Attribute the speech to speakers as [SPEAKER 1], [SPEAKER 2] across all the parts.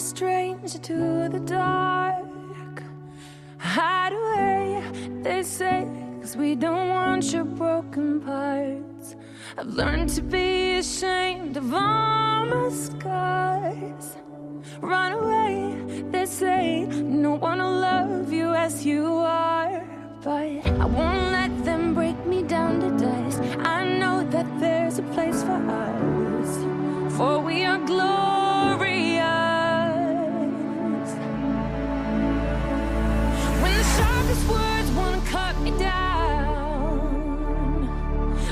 [SPEAKER 1] plunge to the dark. Hide away, they say, cause we don't want your broken parts. I've learned to be ashamed of all my scars. Run away, they say, no one will love you as you are. But I won't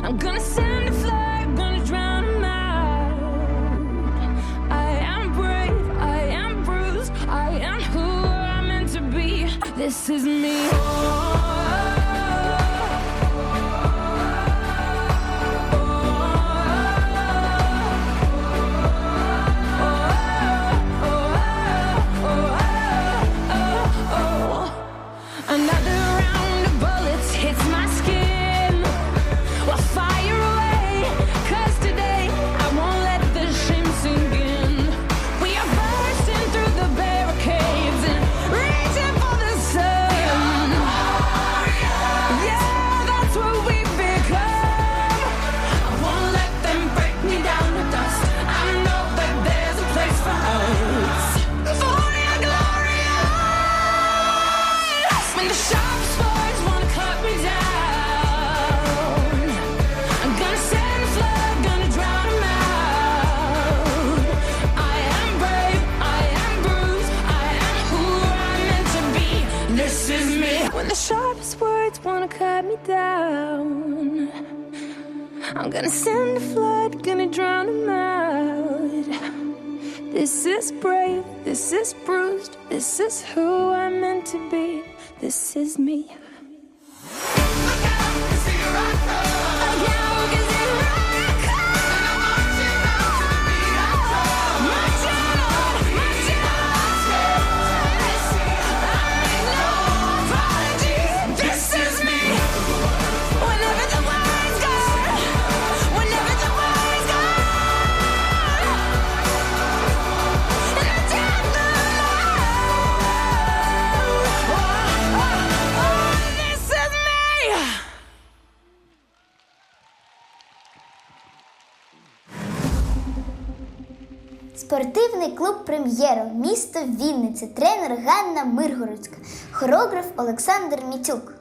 [SPEAKER 1] I'm gonna send a gonna out. I am brave, I am bruised, I am who I'm meant to be. This is me. Another This is me. When the sharpest words wanna cut me down, I'm gonna send a flood, gonna drown 'em out. This is brave, this is bruised, this is who I'm meant to be. This is me.
[SPEAKER 2] Спортивний клуб Прем'єро, місто Вінниця, тренер Ганна Миргородська, хореограф Олександр Мітюк.